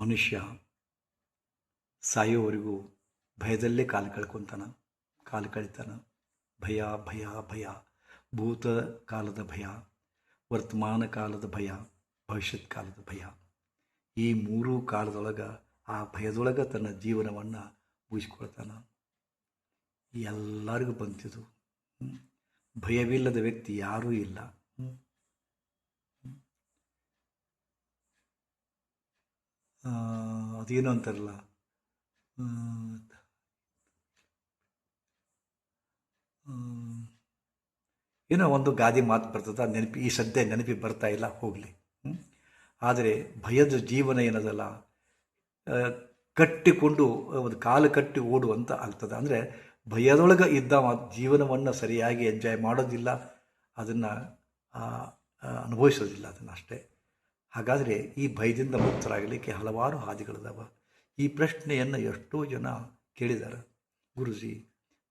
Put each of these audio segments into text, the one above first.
ಮನುಷ್ಯ ಸಾಯೋವರೆಗೂ ಭಯದಲ್ಲೇ ಕಾಲು ಕಳ್ಕೊತಾನ, ಕಾಲು ಕಳಿತಾನ. ಭಯ ಭಯ ಭಯ. ಭೂತ ಕಾಲದ ಭಯ, ವರ್ತಮಾನ ಕಾಲದ ಭಯ ಭವಿಷ್ಯತ್ ಕಾಲದ ಭಯ. ಈ ಮೂರೂ ಕಾಲದೊಳಗೆ ಆ ಭಯದೊಳಗೆ ತನ್ನ ಜೀವನವನ್ನು ಮುಗಿಸ್ಕೊಳ್ತಾನ. ಎಲ್ಲರಿಗೂ ಬಂತಿದ್ದು ಭಯವಿಲ್ಲದ ವ್ಯಕ್ತಿ ಯಾರೂ ಇಲ್ಲ ಹ್ಮ್. ಆ, ಅದೇನು ಅಂತಾರಲ್ಲ. ಏನೋ ಒಂದು ಗಾದೆ ಮಾತು ಬರ್ತದ ನೆನಪಿ, ಈ ಸದ್ಯ ನೆನಪಿ ಬರ್ತಾ ಇಲ್ಲ, ಹೋಗಲಿ. ಆದರೆ ಭಯದ ಜೀವನ ಏನದಲ್ಲ ಕಟ್ಟಿಕೊಂಡು, ಒಂದು ಕಾಲು ಕಟ್ಟಿ ಓಡುವಂತ ಆಗ್ತದೆ. ಅಂದರೆ ಭಯದೊಳಗೆ ಇದ್ದ ಜೀವನವನ್ನು ಸರಿಯಾಗಿ ಎಂಜಾಯ್ ಮಾಡೋದಿಲ್ಲ, ಅದನ್ನು ಅನುಭವಿಸೋದಿಲ್ಲ, ಅದನ್ನು ಅಷ್ಟೇ. ಹಾಗಾದರೆ ಈ ಭಯದಿಂದ ಮುಕ್ತರಾಗಲಿಕ್ಕೆ ಹಲವಾರು ಹಾದಿಗಳಿದಾವೆ. ಈ ಪ್ರಶ್ನೆಯನ್ನು ಎಷ್ಟೋ ಜನ ಕೇಳಿದ್ದಾರೆ ಗುರುಜಿ,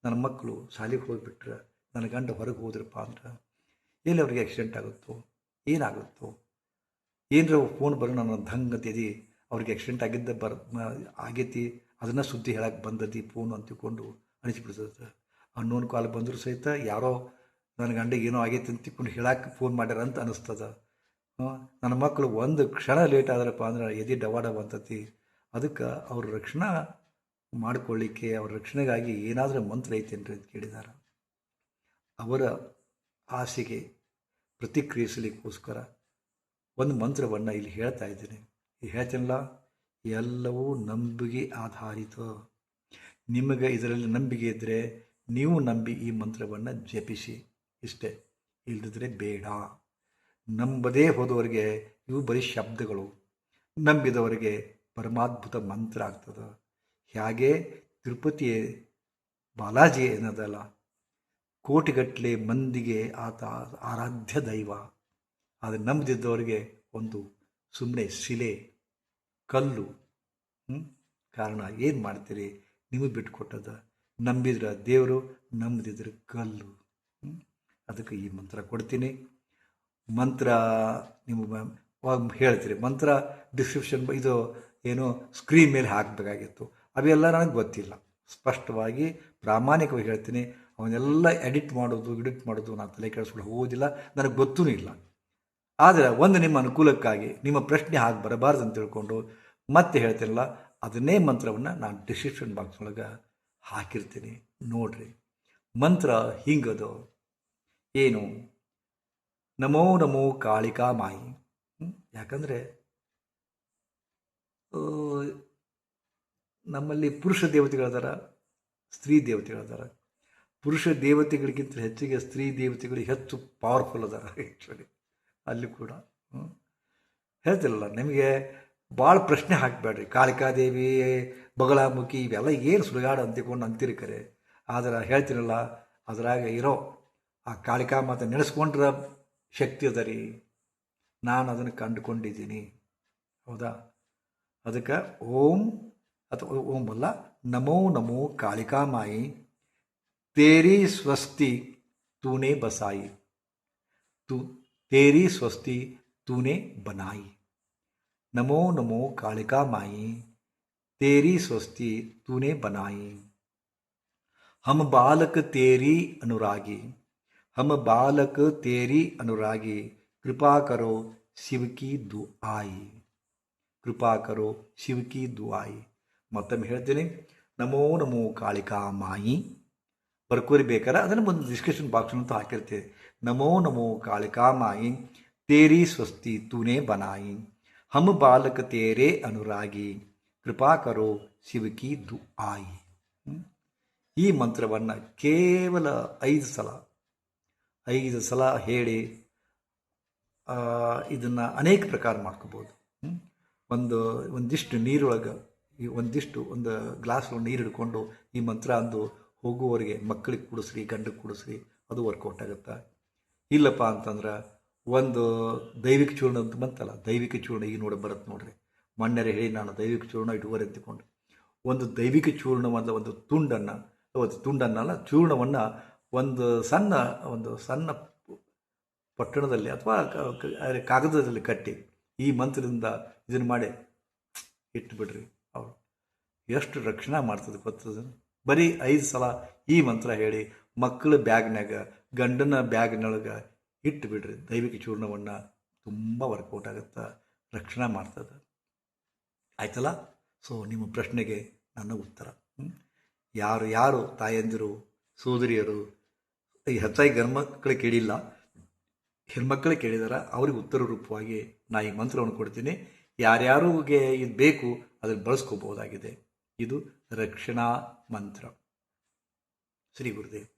ನನ್ನ ಮಕ್ಕಳು ಶಾಲೆಗೆ ಹೋಗಿಬಿಟ್ರೆ ನನ್ನ ಗಂಡ ಹೊರಗೆ ಹೋದ್ರಪ್ಪ ಅಂದ್ರೆ ಎಲ್ಲಿ ಅವ್ರಿಗೆ ಆಕ್ಸಿಡೆಂಟ್ ಆಗುತ್ತೋ, ಏನಾಗುತ್ತೋ? ಏನರ ಫೋನ್ ಬರೋ ನನ್ನ ದಂಗ ತೆದಿ ಅವ್ರಿಗೆ ಆಕ್ಸಿಡೆಂಟ್ ಆಗಿದ್ದ ಬರ್ ಆಗೈತಿ, ಅದನ್ನು ಸುದ್ದಿ ಹೇಳಕ್ಕೆ ಬಂದದಿ ಫೋನು ಅಂತ ತಿಳ್ಕೊಂಡು ಅನಿಸ್ಬಿಡ್ತದೆ. ಅನ್ನೋನ್ ಕಾಲ ಬಂದರೂ ಸಹಿತ ಯಾರೋ ನನ್ನ ಗಂಡಿಗೆ ಏನೋ ಆಗೈತಿ ಅಂತ ತಿಳ್ಕೊಂಡು ಹೇಳಕ್ಕೆ ಫೋನ್ ಮಾಡ್ಯಾರ ಅಂತ ಅನಿಸ್ತದ. ನನ್ನ ಮಕ್ಕಳು ಒಂದು ಕ್ಷಣ ಲೇಟ್ ಆದ್ರಪ್ಪ ಅಂದ್ರೆ ಎದೆ ಡವಾಡ ಬಂತತಿ ಅದಕ್ಕೆ ಅವ್ರ ರಕ್ಷಣಾ ಮಾಡಿಕೊಳ್ಳಿಕ್ಕೆ ಅವ್ರ ರಕ್ಷಣೆಗಾಗಿ ಏನಾದರೂ ಮಂತ್ರ ಐತೇನ್ರಿ ಅಂತ ಕೇಳಿದಾರ. ಅವರ ಆಸೆಗೆ ಪ್ರತಿಕ್ರಿಯಿಸಲಿಕ್ಕೋಸ್ಕರ ಒಂದು ಮಂತ್ರವನ್ನು ಇಲ್ಲಿ ಹೇಳ್ತಾ ಇದ್ದೀನಿ. ಹೇಳ್ತೀನಲ್ಲ, ಎಲ್ಲವೂ ನಂಬಿಕೆ ಆಧಾರಿತ. ನಿಮಗೆ ಇದರಲ್ಲಿ ನಂಬಿಕೆ ಇದ್ದರೆ ನೀವು ನಂಬಿ ಈ ಮಂತ್ರವನ್ನು ಜಪಿಸಿ. ಇಷ್ಟೇ ಇಲ್ಲದಿದ್ದರೆ ಬೇಡ. ನಂಬದೇ ಹೋದವರಿಗೆ ಇವು ಬರೀ ಶಬ್ದಗಳು. ನಂಬಿದವರಿಗೆ ಪರಮಾದ್ಭುತ ಮಂತ್ರ ಆಗ್ತದೆ. ಹೇಗೆ? ತಿರುಪತಿ ಬಾಲಾಜಿ ಏನದಲ್ಲ? ಕೋಟಿಗಟ್ಟಲೆ ಮಂದಿಗೆ ಆತ ಆರಾಧ್ಯ ದೈವ. ಅದು ನಂಬದಿದ್ದವರಿಗೆ ಒಂದು ಸುಮ್ಮನೆ ಶಿಲೆ, ಕಲ್ಲು ಕಾರಣ ಏನು ಮಾಡ್ತೀರಿ? ನಿಮಗೆ ಬಿಟ್ಟುಕೊಟ್ಟದ ನಂಬಿದ್ರೆ ದೇವರು, ನಂಬದಿದ್ರೆ ಕಲ್ಲು. ಅದಕ್ಕೆ ಈ ಮಂತ್ರ ಕೊಡ್ತೀನಿ. ಮಂತ್ರ ನಿಮ್ಮ ಹೇಳ್ತೀರಿ, ಮಂತ್ರ ಡಿಸ್ಕ್ರಿಪ್ಷನ್ ಇದು ಏನು ಸ್ಕ್ರೀನ್ ಮೇಲೆ ಹಾಕಬೇಕಾಗಿತ್ತು. ಅವೆಲ್ಲ ನನಗೆ ಗೊತ್ತಿಲ್ಲ. ಸ್ಪಷ್ಟವಾಗಿ, ಪ್ರಾಮಾಣಿಕವಾಗಿ ಹೇಳ್ತೀನಿ. ಅವನ್ನೆಲ್ಲ ಎಡಿಟ್ ಮಾಡೋದು ಎಡಿಟ್ ಮಾಡೋದು ನಾನು ತಲೆ ಕೆಡಿಸ್ಕೊಂಡು ಹೋಗೋದಿಲ್ಲ ನನಗೆ ಗೊತ್ತೂ ಇಲ್ಲ. ಆದರೆ ಒಂದು ನಿಮ್ಮ ಅನುಕೂಲಕ್ಕಾಗಿ, ನಿಮ್ಮ ಪ್ರಶ್ನೆ ಹಾಗೆ ಬರಬಾರ್ದು ಅಂತ ತಿಳ್ಕೊಂಡು ಮತ್ತೆ ಹೇಳ್ತೀನಲ್ಲ, ಅದನ್ನೇ ಮಂತ್ರವನ್ನು ನಾನು ಡಿಸ್ಕ್ರಿಪ್ಷನ್ ಬಾಕ್ಸ್ ಒಳಗೆ ಹಾಕಿರ್ತೀನಿ. ನೋಡ್ರಿ. ಮಂತ್ರ ಹಿಂಗದು. ಏನು? ನಮೋ ನಮೋ ಕಾಳಿಕಾ ಮಾಯಿ? ಯಾಕಂದರೆ ನಮ್ಮಲ್ಲಿ ಪುರುಷ ದೇವತೆಗಳದಾರ, ಸ್ತ್ರೀ ದೇವತೆಗಳದಾರ ಪುರುಷ ದೇವತೆಗಳಿಗಿಂತ ಹೆಚ್ಚಿಗೆ ಸ್ತ್ರೀ ದೇವತೆಗಳು ಹೆಚ್ಚು ಪವರ್ಫುಲ್ ಅದಾರ ಆ್ಯಕ್ಚುಲಿ ಅಲ್ಲಿ ಕೂಡ. ಹೇಳ್ತಿರಲ್ಲ, ನಿಮಗೆ ಭಾಳ ಪ್ರಶ್ನೆ ಹಾಕಬೇಡ್ರಿ ಕಾಳಿಕಾದೇವಿ ಬಗಳಾಮುಖಿ ಇವೆಲ್ಲ ಏನು ಸುಳಿಗಾಡ ಅಂತಿಕೊಂಡು ಅಂತೀರಿ ಕರೆ ಆದ್ರೆ ಹೇಳ್ತಿರಲ್ಲ, ಅದ್ರಾಗ ಇರೋ, ಆ ಕಾಳಿಕಾ ಮಾತ ನೆನೆಸ್ಕೊಂಡ್ರೆ ಶಕ್ತಿ ಅದ ರೀ ನಾನು ಅದನ್ನು ಕಂಡುಕೊಂಡಿದ್ದೀನಿ. ಹೌದಾ? ಅದಕ್ಕೆ ಓಂ ಅಥವಾ ಓಂ ಅಲ್ಲ, ನಮೋ ನಮೋ ಕಾಳಿಕಾ ಮಾಯಿ, ತೇರಿ ಸ್ವಸ್ತಿ ತೂನೆ ಬಸಾಯಿ. ತೂ, ತೇರಿ ಸ್ವಸ್ತಿ ತೂನೆ ಬನಾಯಿ. ನಮೋ ನಮೋ ಕಾಳಿಕಾ ಮಾಯಿ, ತೇರಿ ಸ್ವಸ್ತಿ ತೂನೆ ಬನಾಯಿ. ಹಮ್ ಬಾಲಕ ತೇರಿ ಅನುರಾಗಿ. हम बालक तेरी अनुरागी कृपा करो शिव की दुआई ಕೃಪಾ ಕರೋ ಶಿವ ಕಿ ದುಆಯಿ ಮತ್ತೊಮ್ಮೆ ಹೇಳ್ತೀನಿ ನಮೋ ನಮೋ ಕಾಳಿಕಾ ಮಾಯಿ ಬರ್ಕೋರಿ ಬೇಕಾರೆ ಅದನ್ನು ಒಂದು ಡಿಸ್ಕಷನ್ ಬಾಕ್ಸ್ ಅಂತ ಹಾಕಿರ್ತೀವಿ ನಮೋ ನಮೋ ಕಾಳಿಕಾ ಮಾಯಿ ತೇರಿ ಸ್ವಸ್ತಿ ತೂನೆ ಬನಾಯಿ ಹಮ್ ಬಾಲಕ ತೇರೆ ಅನುರಾಗಿ ಕೃಪಾ ಕರೋ ಶಿವ ಕಿ ದುಆಯಿ ಹ್ಮ್? ಈ ಮಂತ್ರವನ್ನು ಕೇವಲ ಐದು ಸಲ ಐದು ಸಲ ಹೇಳಿ ಇದನ್ನು ಅನೇಕ ಪ್ರಕಾರ ಮಾಡ್ಕೋಬೋದು. ಒಂದು, ಒಂದಿಷ್ಟು ನೀರೊಳಗೆ, ಈ ಒಂದಿಷ್ಟು, ಒಂದು ಗ್ಲಾಸ್ ನೀರು ಹಿಡ್ಕೊಂಡು ಈ ಮಂತ್ರ ಅಂದು ಹೋಗುವವರಿಗೆ, ಮಕ್ಕಳಿಗೆ ಕುಡಿಸ್ರಿ ಗಂಡಕ್ಕೆ ಕುಡಿಸ್ರಿ, ಅದು ವರ್ಕೌಟ್ ಆಗುತ್ತೆ? ಇಲ್ಲಪ್ಪ ಅಂತಂದ್ರೆ ಒಂದು ದೈವಿಕ ಚೂರ್ಣ ಅಂತ ಬಂತಲ್ಲ, ದೈವಿಕ ಚೂರ್ಣ ಈಗ ನೋಡಿ ಬರುತ್ತೆ ನೋಡ್ರಿ. ಮಣ್ಣೆರೆ ಹೇಳಿ ನಾನು ದೈವಿಕ ಚೂರ್ಣ ಇಟ್ಟುವರೆ ಎತ್ತಿಕೊಂಡು ಒಂದು ದೈವಿಕ ಚೂರ್ಣವಾದ ಒಂದು ತುಂಡನ್ನು, ಒಂದು ತುಂಡನ್ನಲ್ಲ ಚೂರ್ಣವನ್ನು ಒಂದು ಸಣ್ಣ ಒಂದು ಸಣ್ಣ ಪಟ್ಟಣದಲ್ಲಿ ಅಥವಾ ಕಾಗದದಲ್ಲಿ ಕಟ್ಟಿ ಈ ಮಂತ್ರದಿಂದ ಇದನ್ನು ಮಾಡಿ ಇಟ್ಟುಬಿಡ್ರಿ ಅವರು. ಎಷ್ಟು ರಕ್ಷಣೆ ಮಾಡ್ತದೆ ಗೊತ್ತದ ಬರೀ ಐದು ಸಲ ಈ ಮಂತ್ರ ಹೇಳಿ ಮಕ್ಕಳ ಬ್ಯಾಗ್ನಾಗ ಗಂಡನ ಬ್ಯಾಗ್ನೊಳಗೆ ಇಟ್ಟು ಬಿಡ್ರಿ ದೈವಿಕ ಚೂರ್ಣವನ್ನು ತುಂಬ ವರ್ಕೌಟ್ ಆಗುತ್ತೆ ರಕ್ಷಣೆ ಮಾಡ್ತದೆ. ಆಯ್ತಲ್ಲ? ಸೊ ನಿಮ್ಮ ಪ್ರಶ್ನೆಗೆ ನನ್ನ ಉತ್ತರ? ಯಾರು ಯಾರು ತಾಯಂದಿರು, ಸೋದರಿಯರು ಈ ಹೆಚ್ಚಾಗಿ ಗಂಡ್ಮಕ್ಳಿಗೆ ಕೇಳಿಲ್ಲ. ಹೆಣ್ಮಕ್ಳು ಕೇಳಿದಾರ. ಅವ್ರಿಗೆ ಉತ್ತರ ರೂಪವಾಗಿ ನಾ ಈ ಮಂತ್ರವನ್ನು ಕೊಡ್ತೀನಿ. ಯಾರ್ಯಾರಿಗೆ ಇದು ಬೇಕು ಅದನ್ನು ಬಳಸ್ಕೋಬಹುದಾಗಿದೆ. ಇದು ರಕ್ಷಣಾ ಮಂತ್ರ. ಶ್ರೀ ಗುರುದೇವ್.